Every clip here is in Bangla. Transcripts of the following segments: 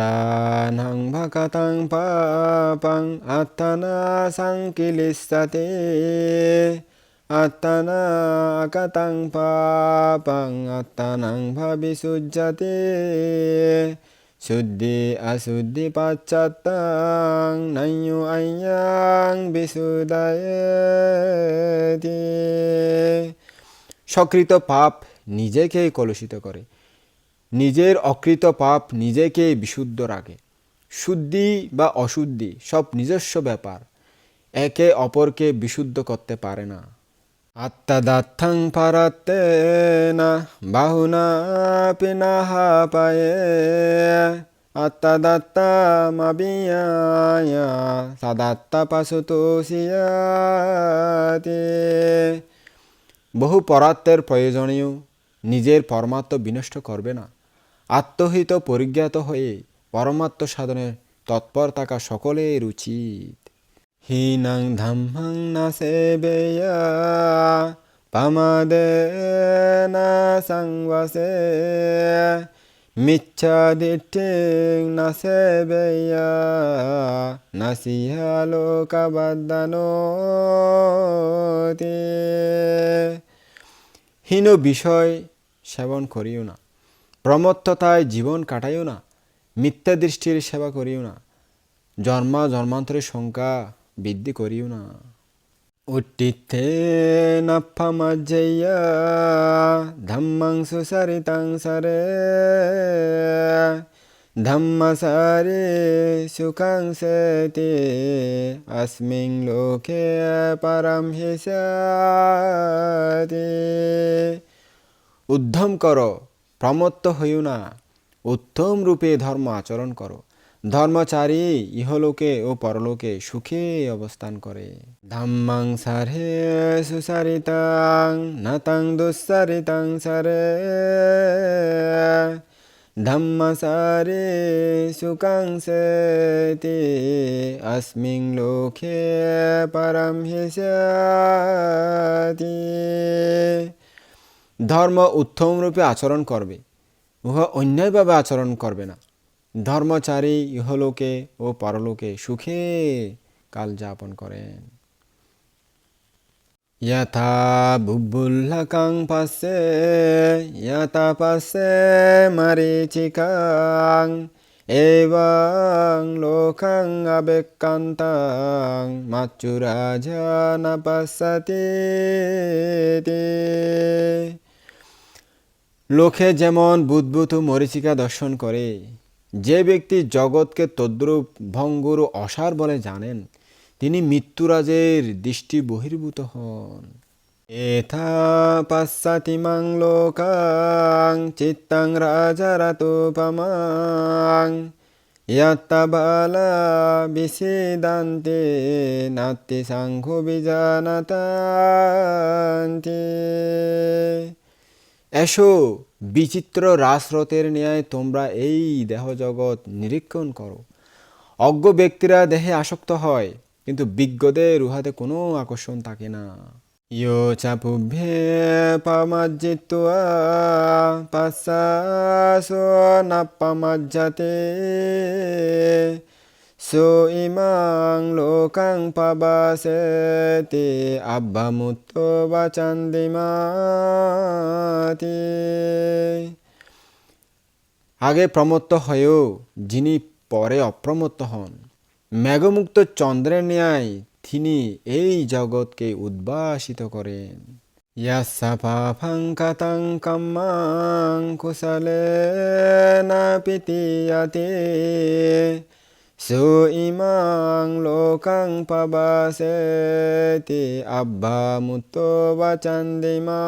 আত্মানাং ভাকাতাং পাপাং আত্মানা সাংকিলিসাতে আত্মানা আকাতাং পাপাং আত্মানাং ভাবিসুজ্জাতে শুদ্ধি অশুদ্ধি পাশ্চাত্তাং নয়্যু আয়্যাং বিশুদায়তি সকৃত পাপ নিজেকেই কলুষিত করে নিজের অকৃত পাপ নিজেকে বিশুদ্ধ রাখে। শুদ্ধি বা অশুদ্ধি সব নিজস্ব ব্যাপার। একে অপরকে বিশুদ্ধ করতে পারে না। আত্মাদাত্থাং পারাতে না, বাহুনা পিনাহা পায়ে। আত্মাদাত্তা মাবিয়া সাদাত্তা পাশুতোষিয়াতে বহু পরাত্মের প্রয়োজনীয়, নিজের পরমাত্ম বিনষ্ট করবে না। আত্মহিত পরিজ্ঞাত হয়ে পরমাত্ম সাধনের তৎপর থাকা সকলের উচিত হীনাং ধাম্মাং না সেবেয়া, পামাদে না সংবাসে মিচ্ছা দিঠিং না সেবেয়া না সিহালোকাবাদানোতে হীন বিষয় সেবন করিও না। প্রমত্ততায় জীবন কাটাইও না, মিথ্যা দৃষ্টির সেবা করিও না, জন্মা জন্মান্তরের সংখ্যা বৃদ্ধি করিও না। উটিতে নাফা মাঝাইয়া ধাম্মাং সুসারিতাং সারে ধম্মসারে সুখাং সতে, আসমিং লোকে পারাম হিসাতে। উদ্ধম করো প্রমত্ত হইও না। উত্তম রূপে ধর্ম আচরণ করো। ধর্মচারী ইহলোকে ও পরলোকে সুখে অবস্থান করে। ধাম্মাং সারে সুসারিতাং, নাতাং দুঃসারিতাং সারে। ধম্মসারে সুকাং সেতি অস্মিং লোকে পরম হিসতি ধর্ম উত্তম রূপে আচরণ করবে উহা অন্যায়ভাবে আচরণ করবে না ধর্মচারী ইহলোকে ও পরলোকে সুখে কাল যাপন করেন यथा बुब्बुल्लकं पश्ये यथा पश्ये मरीचिकां एवं लोकं अभिक्रान्तं मच्चुराजा न पश्यति লোকে যেমন বুদ্বুত মরিচিকা দর্শন করে, যে ব্যক্তি জগৎকে তদ্রূপ ভঙ্গুর অসার বলে জানেন, তিনি মৃত্যুরাজের দৃষ্টি বহির্ভূত হন। এথা পাশ্চাতিমাং লোকাং চিত্তাং রাজারাতোপমাং ইয়াত্তাবালা বিসিদান্তে নাত্তি সাংঘো বিজানাতান্তে। এসো, বিচিত্র রাসরথের ন্যায় তোমরা এই দেহজগৎ নিরীক্ষণ করো। অজ্ঞ ব্যক্তিরা দেহে আসক্ত হয়, কিন্তু বিজ্ঞদের উহাতে কোনো আকর্ষণ থাকে না। ইয়ো চাপুভ্যে পামাজ্জিত্বা পাশ্চাসো না পামাজ্জাতে সো ইমাং লোকাং পাবাসেতে আব্বামুত্ত বাচান্দিমাতি আগে প্রমত্ত হয়েও যিনি পরে অপ্রমত্ত হন। মেঘমুক্ত চন্দ্রের ন্যায় তিনি এই জগৎকে উদ্ভাসিত করেন। ইয়াসাফাফাং কাতাং কাম্মাং কুশলে না পিতিয়াতে সো ইমাং লোকাং পাবাসেতে আব্বা মুত্ত বাচান্দিমাদে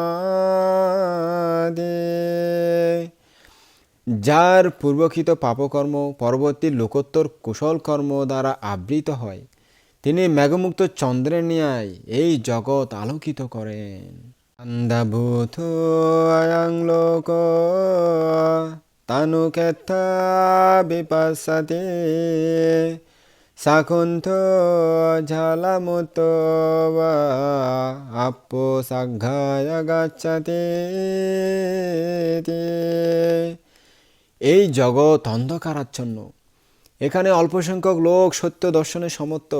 যার পূর্বকৃত পাপকর্ম পরবর্তী লোকোত্তর কুশল কর্ম দ্বারা আবৃত হয় তিনি মেঘমুক্ত চন্দ্রের ন্যায় এই জগৎ আলোকিত করেন আন্দাভূত আয়াং লোক বিপাসাতে সাকুণ্ঠ ঝালামুত বা আপো সাঘায় গাচ্ছাতে এই জগৎ অন্ধকারাচ্ছন্ন। এখানে অল্প সংখ্যক লোক সত্য দর্শনে সমর্থ।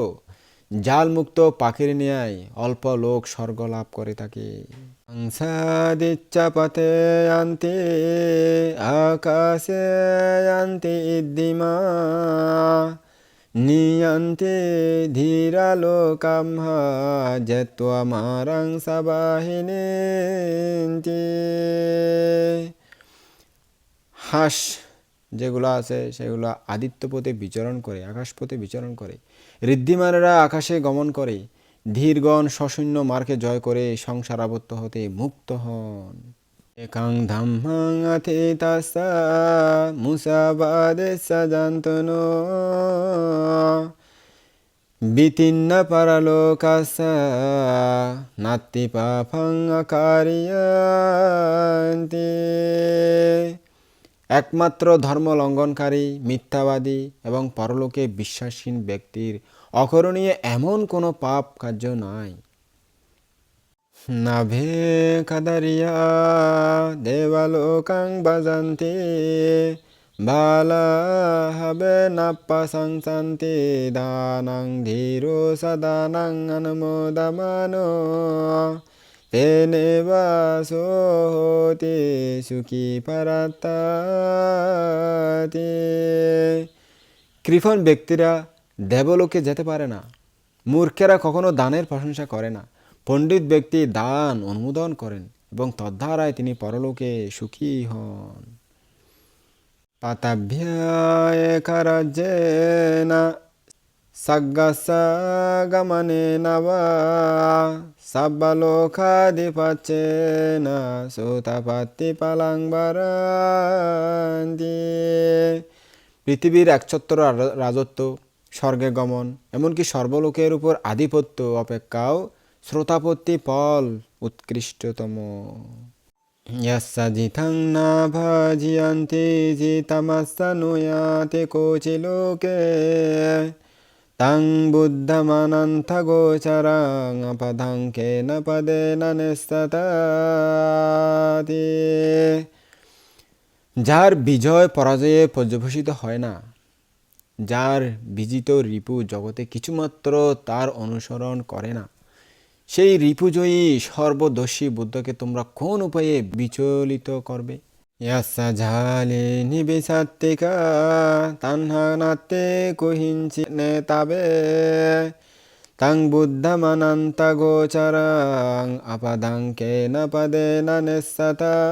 জাল মুক্ত পাখির ন্যায় অল্প লোক স্বর্গ লাভ করে থাকে। পথে আন্তে আকাশে আন্তে ইদ্দিমা নিয়ন্তে ধীরালোকামহা যত্ত্বমারাং সাবাহিনীন্তে হাঁস যেগুলো আছে সেগুলো আদিত্যপথে বিচরণ করে আকাশপথে বিচরণ করে। ঋদ্ধিমানেরা আকাশে গমন করে। ধীরগণ সশূন্য মার্কে জয় করে সংসার আবদ্ধ হতে মুক্ত হন। একাং ধাম্মাং আথে তাসা মুসাবাদে সাজান্তনো। বিতিন্ন পারালোকাসা নাত্তি পাফাং আকারিয়ান্তি। একমাত্র ধর্ম লঙ্ঘনকারী, মিথ্যাবাদী এবং পরলোকে বিশ্বাসহীন ব্যক্তির অকরণীয় এমন কোনো পাপ কার্য নাই। নাভে কাদারিয়া দেবালোকাং বাজান্তি, বালা হবে নাপ্পা সংসান্তে, দানাং ধীরো সদানাং অনুমোদমানো তেনে সুখী পারাতাতে কৃপণ ব্যক্তিরা দেবলোকে যেতে পারে না। মূর্খেরা কখনো দানের প্রশংসা করে না। পণ্ডিত ব্যক্তি দান অনুমোদন করেন এবং তদ্ধারায় তিনি পরলোকে সুখী হন। পাতাভ্যায় কারাজ্যেন সাগ্গাসাগমনে নবা সাব্বালোকাধিপচ্যেন সুতাপাত্তি পালাংবারান্তি পৃথিবীর একছত্র রাজত্ব স্বর্গে গমন, এমনকি সর্বলোকের উপর আধিপত্য অপেক্ষাও শ্রোতাপত্তি পল উৎকৃষ্টতম। ইয়াসা জিথাং না ভাজিয়ান্তি জিতামাসা নুয়াতে কোচি লোকে, তাং বুদ্ধমানন্থ গোচরাং পদাং কে না পদে যার বিজয় পরাজয়ে পর্যবসিত হয় না যার বিজিত রিপু জগতে কিছুমাত্র তার অনুসরণ করে না। সেই রিপুজয়ী সর্বদর্শী বুদ্ধকে তোমরা কোন উপায়ে বিচলিত করবে? ইয়াসা ঝালে নিবেশাত্মিকা তান্হানাতে কুহিঞ্চি নেতাবে। তাং বুদ্ধমানন্ত গোচরাং আপাদাং কেন পদেন নিঃসতাতি।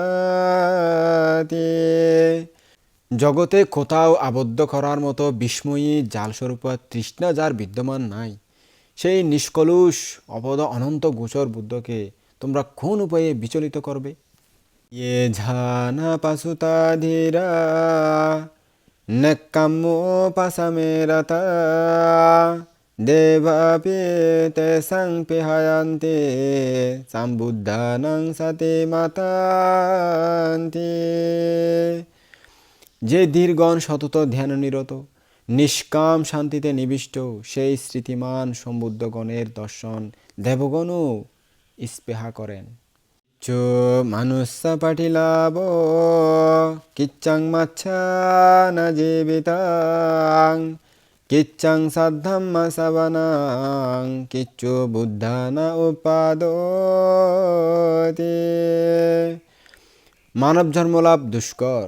জগতে কোথাও আবদ্ধ করার মতো বিস্ময়ী জালস্বরূপ তৃষ্ণা যার বিদ্যমান নাই। সেই নিষ্কলুষ অপদ অনন্ত গোচর বুদ্ধকে তোমরা কোন উপায়ে বিচলিত করবে? ইয়ে ঝানা পাশুতা ধীরা নেকাম্য পাশামে রতা দেবাপি তে সংপিহায়ান্তে সম্বুদ্ধানং সতে মাতান্তি। যে দীর্ঘণ সতত ধ্যাননিরত, নিষ্কাম শান্তিতে নিবিষ্ট, সেই স্মৃতিমান সম্বুদ্ধগণের দর্শন দেবগণও স্পেহা করেন। চো মানুষ পাঠিলাব কিচ্চাং মাচ্ছা না জীবিতাং কিচ্চাং সাধ্যাম্ম সবনাং কিচ্ছু বুদ্ধা না উপাদতি। মানব জন্মলাভ দুষ্কর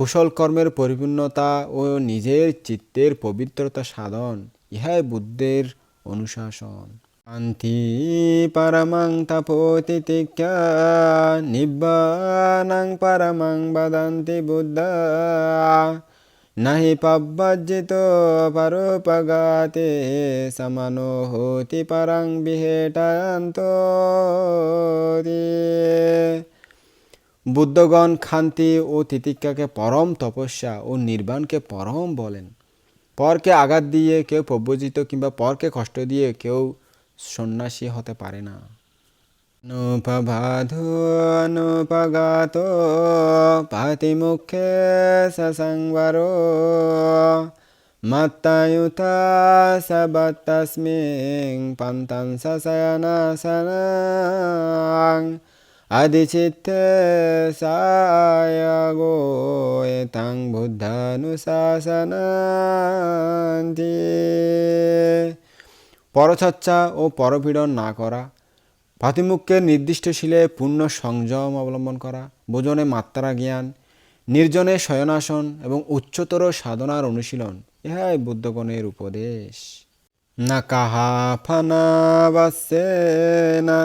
কুশল কর্মের পরিপূর্ণতা ও নিজের চিত্তের পবিত্রতা সাধন, ইহাই বুদ্ধের অনুশাসন। শান্তি পরমং তপোতিতিক্যা নিব্বানাং পরমং বদন্তি বুদ্ধ। নাহি পব্বজ্জিত পরোপগাতে, সমানো হতি পরং বিহেটায়ন্ত বুদ্ধগণ খান্তি ও তিতিক্ষাকে পরম তপস্যা ও নির্বাণকে পরম বলেন। পরকে আঘাত দিয়ে কেউ প্রব্রজিত কিংবা পরকে কষ্ট দিয়ে কেউ সন্ন্যাসী হতে পারে না। নোপবাধো নোপগাত পাতিমুখে সসংবরো মত্তায়ুতা পন্থং সশয়নাসনাং সায়গো এতাং বুদ্ধানুশাসনান্তি পরচর্চা ও পরপীড়ন না করা পাতিমুখের নির্দিষ্ট শিলে পূর্ণ সংযম অবলম্বন করা, ভোজনে মাত্রা জ্ঞান, নির্জনে শয়নাসন এবং উচ্চতর সাধনার অনুশীলন, ইহাই বুদ্ধগণের উপদেশ। না কাহা ফানা বাসে না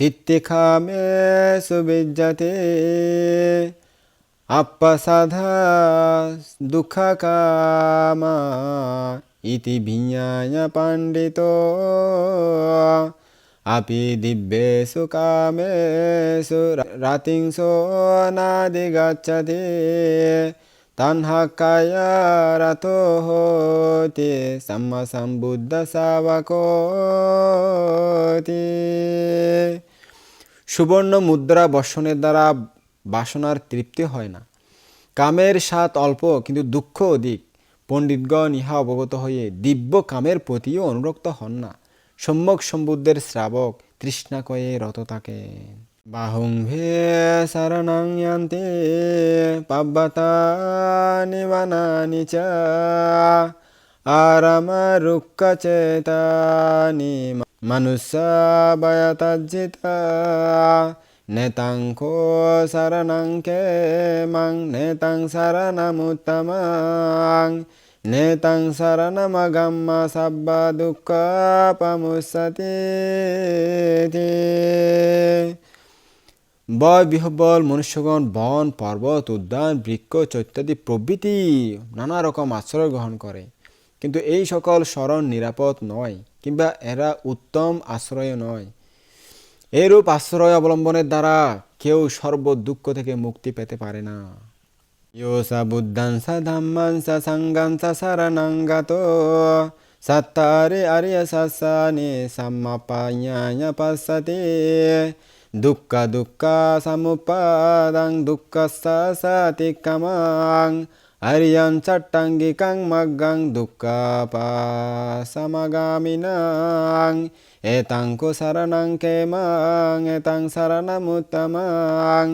තිත්තිකාමේ සුබිජ්ජතේ අප්පසාධස් දුක්ඛකාමා ඉති භිඤ්ඤාය පණ්ඩිතෝ අපි දිබ්බේසු කාමේසු රතින් සෝනාදි ගච්ඡති තණ්හකය රතෝ හෝති සම්මා සම්බුද්ධ ශාවකෝති সুবর্ণ মুদ্রা বর্ষণের দ্বারা বাসনার তৃপ্তি হয় না। কামের স্বাদ অল্প কিন্তু দুঃখ অধিক। পণ্ডিতগণ ইহা অবগত হয়ে দিব্য কামের প্রতিও অনুরক্ত হন না। সম্যক সম্বুদ্ধের শ্রাবক তৃষ্ণা কয়ে রত থাকেন বাহুং ভে শরণং ইয়ান্তে পাব্বতা নিবানানি চ আরমরুক্কচেতানি মনুষ্য বয়তজ্জিতা কে মং নেতাং শরণমুত্তমাং নেতাং শরণমগম্ম সব্ব দুঃখ পমুসতি বয় বিহবল মনুষ্যগণ, বন, পর্বত, উদ্যান, বৃক্ষ, চৈত্যাদি প্রভৃতি নানা রকম আশ্রয় গ্রহণ করে। কিন্তু এই সকল স্মরণ নিরাপদ নয়। কিংবা এরা উত্তম আশ্রয় নয়। এরূপ আশ্রয় অবলম্বনের দ্বারা কেউ সর্ব দুঃখ থেকে মুক্তি পেতে পারে না। ইয়ো সা বুদ্ধাং সা ধাম্মাং সা সাঙ্গাং সা শরণাঙ্গত সত্তারে আর্য সসানি সাম্মাপায়ায় পশ্যতে দুঃখ দুঃখ সমুপাদাং দুঃখ সতি কামাং। আর্যং চট্টাঙ্গিকাং মগ্গং দুঃখ সমগামিনাং এতাং কো শরণং কেমাং এতাং শরণমুত্তমাং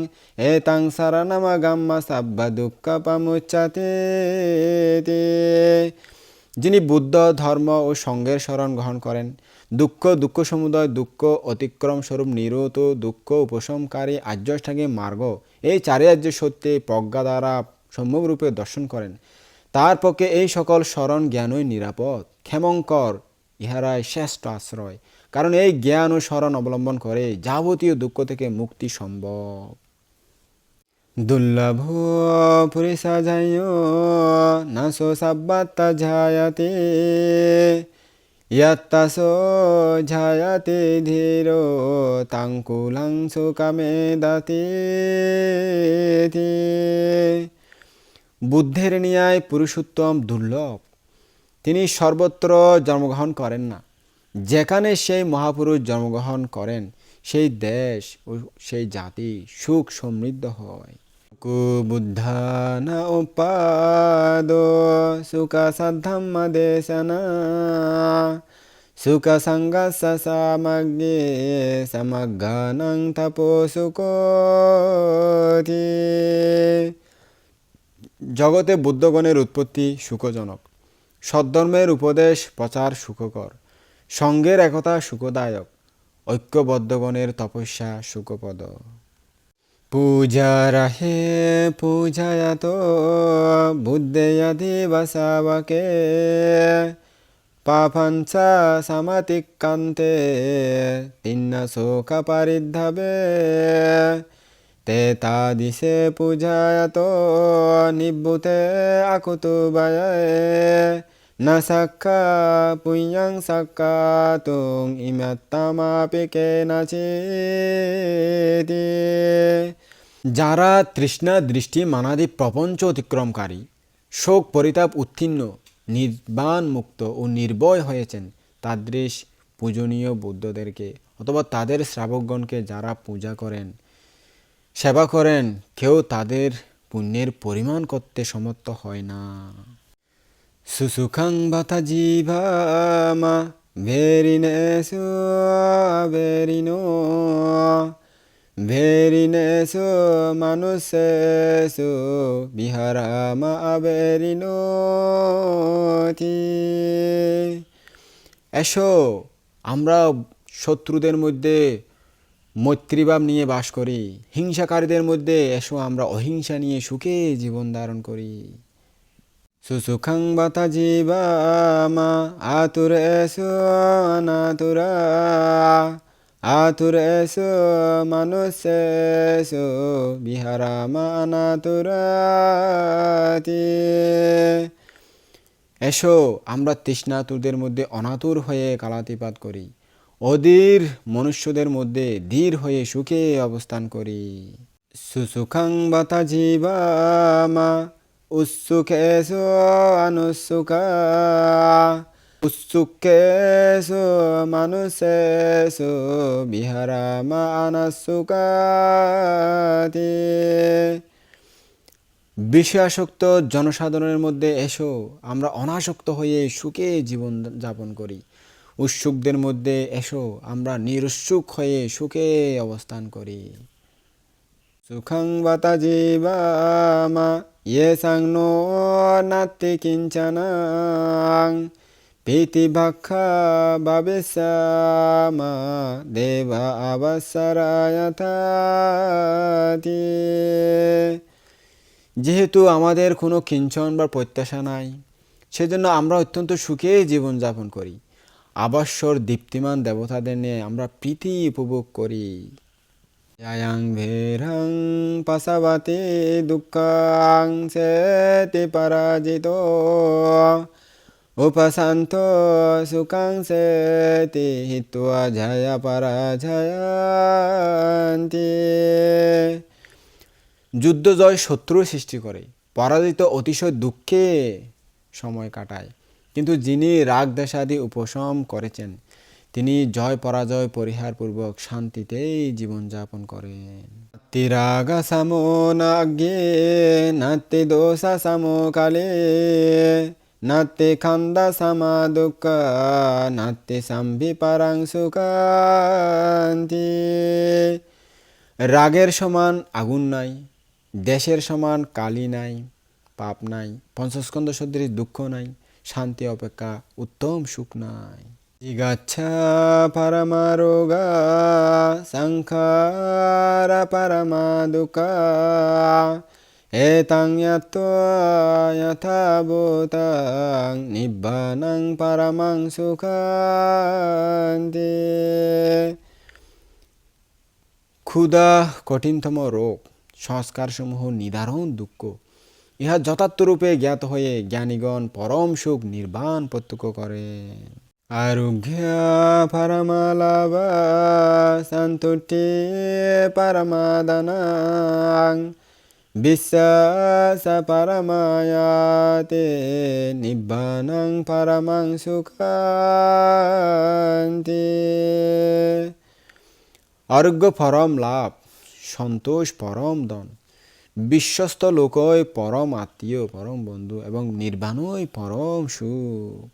এতাং শরণমগম্ম সব্ব দুঃখ পমুচ্যতে যিনি বুদ্ধ, ধর্ম ও সঙ্গের শরণ গ্রহণ করেন, দুঃখ দুঃখ সমুদয়, দুঃখ অতিক্রম স্বরূপ নিরত, দুঃখ উপশমকারী আর্যষ্ঠাঙ্গী মার্গ, এই চারি আর্য সত্যে প্রজ্ঞা দ্বারা সম্যকরূপে দর্শন করেন। তার পক্ষে এই সকল স্মরণ জ্ঞানই নিরাপদ। ক্ষেমঙ্কর ইহারাই শ্রেষ্ঠ আশ্রয়, কারণ এই জ্ঞান ও স্মরণ অবলম্বন করে যাবতীয় দুঃখ থেকে মুক্তি সম্ভব। দুর্লভ পুরিষাঝায় নাশো সাব্বাত্তা ঝায়াতে, ইয়াত্তাসো ঝায়াতে ধীর তাঙ্কুলাং সুকামে দাতে বুদ্ধের ন্যায় পুরুষোত্তম দুর্লভ। তিনি সর্বত্র জন্মগ্রহণ করেন না। যেখানে সেই মহাপুরুষ জন্মগ্রহণ করেন, সেই দেশ ও সেই জাতি সুখ সমৃদ্ধ হয়। কুবুদ্ধান উপাদ সুখ সাধম্ম দেশনা সুখ সঙ্গস সামগ্রে সমগ্নং তপো সুখোতি জগতে বুদ্ধগণের উৎপত্তি সুখজনক। সদ্ধর্মের উপদেশ প্রচার সুখকর। সঙ্গের একতা সুখদায়ক। ঐক্যবদ্ধগণের তপস্যা সুখপদ। পূজা রাহে পূজায়াত বুদ্ধেয়াধি বসাবকে, পাপঞ্চ সমতিক্রান্তে তিন্ন শোক তাদিশে পূজায়ত নিবুতে আকুতুবয় ন সক্কা পুণ্যং সক্কাতুং ইমত্তমাপি কেনচিতি যারা তৃষ্ণা দৃষ্টি মানাদি প্রপঞ্চ অতিক্রমকারী শোক পরিতাপ উত্তীর্ণ নির্বাণ মুক্ত ও নির্ভয় হয়েছেন তাদৃশ পূজনীয় বুদ্ধদেরকে, অথবা তাদের শ্রাবকগণকে যারা পূজা করেন। সেবা করেন, কেউ তাদের পুণ্যের পরিমাণ করতে সমর্থ হয় না। সুসুখাং বাতা জিভামা ভেরিনেসু ভেরিনো ভেরিনেসু মানুষেসু বিহারামা আবেরিনোতি এসো আমরা শত্রুদের মধ্যে মৈত্রীভাব নিয়ে বাস করি। হিংসাকারীদের মধ্যে এসো আমরা অহিংসা নিয়ে সুখে জীবন ধারণ করি। সুসুখাং বাতা জীবামা, আতুর এসো অনাতুরা, আতুর এসো মানুষ এসো, বিহারামা অনাতুরাতি। এসো, আমরা তৃষ্ণাতুরদের মধ্যে অনাতুর হয়ে কালাতিপাত করি। অধীর মনুষ্যদের মধ্যে ধীর হয়ে সুখে অবস্থান করি। সুসুখাং বাতা জীবামা উৎসুকেশু অনুসুকা উৎসুকেশু মানুষেশু বিহারামা অনাসুকাতি বিষয়াসক্ত জনসাধারণের মধ্যে এসো, আমরা অনাসক্ত হয়ে সুখে জীবন যাপন করি। উৎসুকদের মধ্যে এসো, আমরা নিরুৎসুক হয়ে সুখে অবস্থান করি। সুখং বাতা জীবামা ইয়ে সাংনো নাত্তি কিঞ্চনাং প্রীতিভাক্ষা ভাবিষ্যামা দেবা আবাসারায়থাতি যেহেতু আমাদের কোনো কিঞ্চন বা প্রত্যাশা নাই, সেজন্য আমরা অত্যন্ত সুখে জীবনযাপন করি। আবাস্বর দীপ্তিমান দেবতাদের নিয়ে আমরা প্রীতি উপভোগ করি। যায়াং ভেরাং পাশাবাতি দুঃখাং সেতি পরাজিত। উপশান্ত সুখাং সেতি হিত্বা জয়া পরাজয়ান্তি। যুদ্ধ জয় শত্রু সৃষ্টি করে, পরাজিত অতিশয় দুঃখে সময় কাটায়। কিন্তু যিনি রাগ দেশাদি উপশম করেছেন, তিনি জয় পরাজয় পরিহারপূর্বক শান্তিতেই জীবনযাপন করেন। তিরাগা সামো নাগ্যে নাতে দোষা সামো কালে, নাতে খান্দা সামা দুঃখ নাতে সাম্ভি পারাং সুকান্তি। রাগের সমান আগুন নাই, দেশের সমান কালি নাই, পাপ নাই, পঞ্চস্কন্ধ সদৃশ দুঃখ নাই শান্তি অপেক্ষা উত্তম সুখ নাই। জিগাচ্ছা পরমারোগা সংখারা পরমা দুঃখা। এতাং যথা ভূতাং নিব্বানং পরমং সুখান্তি। ক্ষুধা কঠিনতম রোগ, সংস্কারসমূহ নিদারুণ দুঃখ। ইহা যথার্থরূপে জ্ঞাত হয়ে জ্ঞানীগণ পরম সুখ নির্বাণ প্রত্যক্ষ করেন। আরোগ্য পরমালাভা সন্তুষ্টি পরমাদানাং বিশ্বাস পরমায়াতে নিব্বানং পরমং সুখান্তি। আরোগ্য পরম লাভ, সন্তোষ পরম দন বিশ্বস্ত লোকই পরম আত্মীয়, পরম বন্ধু এবং নির্বাণই পরম সুখ।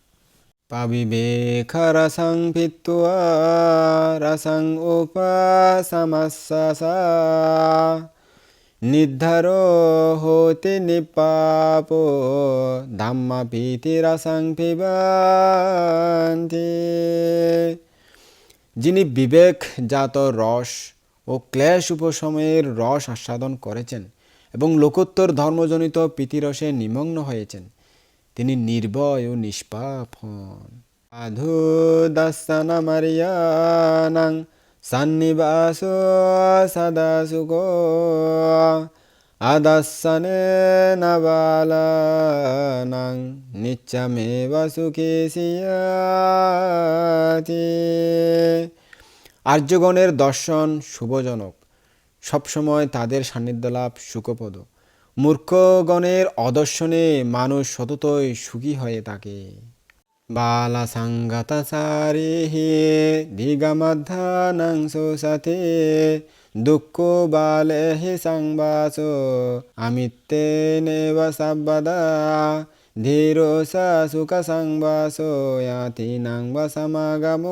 পাবিবে রসং পিত্তুয়া রসং উপাসমাসা নির্ধার হতে নিপাপ ধাম্মা ভীতি রসং পিবান্তি যিনি বিবেক জাত রস ও ক্লেশ উপসময়ের রস আস্বাদন করেছেন এবং লোকোত্তর ধর্মজনিত প্রীতিরসে নিমগ্ন হয়েছেন। তিনি নির্ভয় ও নিষ্পাপ হন। সাধু দর্শন মারিয়ানাং, সন্নিবাস সদা সুখ আদর্শনে নবালানাং নিচ্ছমেব সুখী আর্যগণের দর্শন শুভজনক। সবসময় তাদের সান্নিধ্য লাভ সুখপদ মূর্খগণের অদর্শনে মানুষ সততই সুখী হয়ে থাকে। বালা সাঙ্গাতা সারে হে দিগামাধানাং সাথে দুঃখ বালে হে সাংবাস আমিত্তে নেব সাব্বাদা ধীর সুখ সংবাস নাংব সমাগম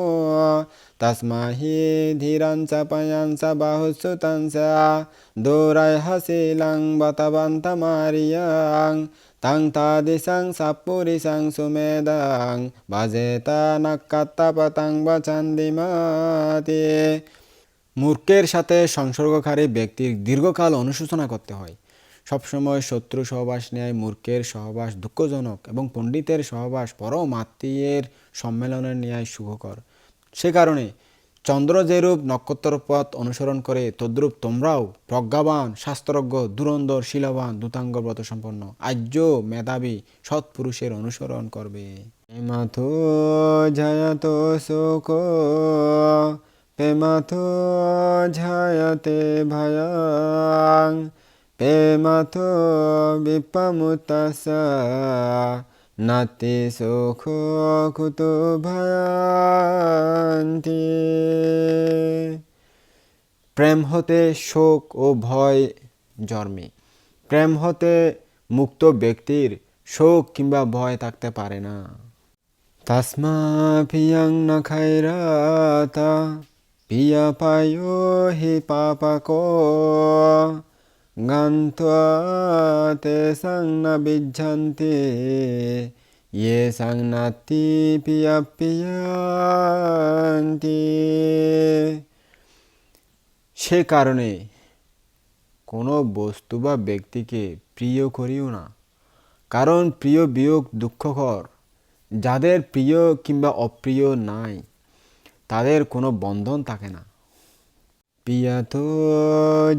হি ধীরাঞ্চ পয়াঞ্চ বাহুসুতাঞ্চ দোরাই হাসিলাং বতবন্ত মারিয়াং তাং তাদিসাং সাপুরিসাং সুমেদাং বাজেতা নাক্কাত্তা পতং বচন্দিমাতি মূর্খের সাথে সংসর্গকারী ব্যক্তির দীর্ঘকাল অনুশোচনা করতে হয়। সবসময় শত্রু সহবাস নেয় মূর্খের সহবাস দুঃখজনক এবং পণ্ডিতের সহবাস পরম আত্মীয়ের সম্মেলনের ন্যায় সুখকর সে কারণে চন্দ্র যেরূপ নক্ষত্রপথ অনুসরণ করে, তদ্রূপ তোমরাও প্রজ্ঞাবান, শাস্ত্রজ্ঞ দুরন্দর শিলাবান, দূতাঙ্গ ব্রত সম্পন্ন, আর্য, মেধাবী, সৎপুরুষের অনুসরণ করবে। মাথো জয়ত শোক পেমাথো ঝায়তে ভয়াং পেমাথো বিপমুতাসা নাতি সুখ কুতু ভয়ান্তি প্রেম হতে শোক ও ভয় জন্মে। প্রেম হতে মুক্ত ব্যক্তির শোক কিংবা ভয় থাকতে পারে না। তসমা পিয়াং না খাইরাতা পিয়া পায়ো হি পাপাক গান্ত্বা তে সাং না বিজ্জন্তি ইয়ে সাং নাতি পিয়া পিয়ান্তি সে কারণে কোনো বস্তু বা ব্যক্তিকে প্রিয় করিও না। কারণ প্রিয় বিয়োগ দুঃখকর। যাদের প্রিয় কিংবা অপ্রিয় নাই, তাদের কোনো বন্ধন থাকে না। পিয়াত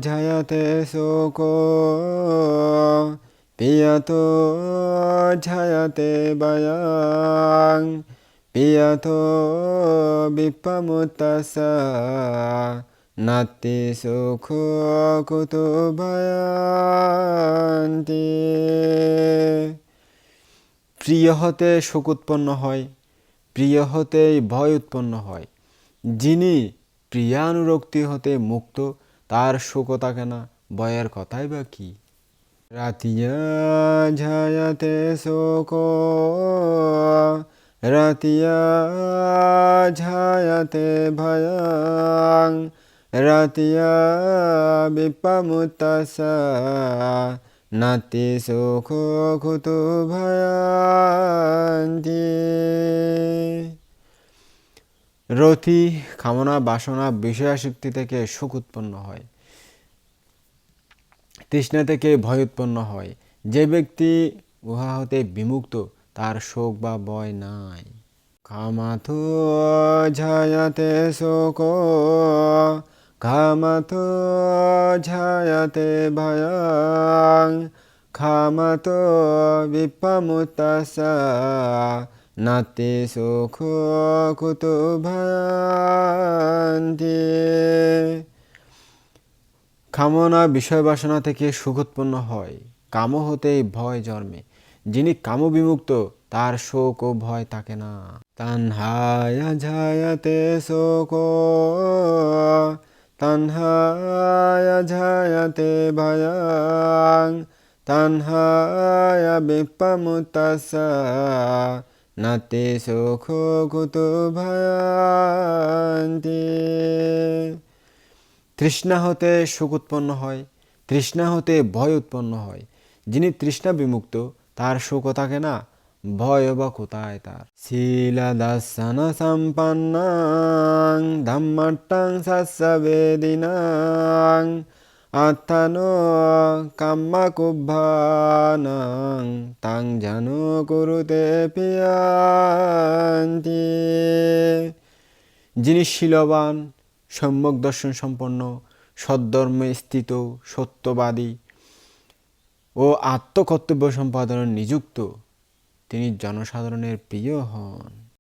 ঝায়াতে শোক পিয়াত ঝায়াতে বায়াং পিয়াত বিপমুতাসা নাতি সুখ কুতু ভয়ান্তি প্রিয় হতে সুখ উৎপন্ন হয়। প্রিয় হতেই ভয় উৎপন্ন হয়। যিনি প্রিয়ানুরক্তি হতে মুক্ত, তার সুখও থাকে না ভয়ের কথাই বা কি? রাতিয়া ঝায়াতে শোক, রাতিয়া ঝায়াতে ভয়াং, রাতিয়া বিপমুতাসা, নাতি সুখ কুতু ভয়ান্তি রতি, কামনা, বাসনা, বিষয়াসক্তি থেকে সুখ উৎপন্ন হয়। তৃষ্ণা থেকে ভয় উৎপন্ন হয়। যে ব্যক্তি উহা হতে বিমুক্ত, তার শোক বা ভয় নাই। কামাথো ঝায়াতে শোক কামাথো ঝায়াতে ভয়াং খামাতো বিপমুতাসা নাতি সুখ কুতু ভয়ান্তি কামনা বিষয় বাসনা থেকে সুখ উৎপন্ন হয়। কাম হতেই ভয় জন্মে। যিনি কাম বিমুক্ত, তার শোক ও ভয় থাকে না। তানহায়া ঝায়াতে শোক। তানহায়া ঝায়াতে ভয়াং। তানহায়া বিপমুতাসা। নাতে সুখ কুতু ভয়ান্তি তৃষ্ণা হতে সুখ উৎপন্ন হয়, তৃষ্ণা হতে ভয় উৎপন্ন হয়। যিনি তৃষ্ণা বিমুক্ত, তার সুখও থাকে না, ভয় বা কোথায় তার। শিলা দাসান সম্পন্নাং ধম্মট্টাং সস্যবেদিনাং আত্মানো কাম্মাকুব্বানাং তাং জানো কুরুতে পিয়ান্তি যিনি শীলবান, সম্যক দর্শন সম্পন্ন সদ্ধর্মে স্থিত, সত্যবাদী ও আত্মকর্তব্য সম্পাদনে নিযুক্ত, তিনি জনসাধারণের প্রিয় হন।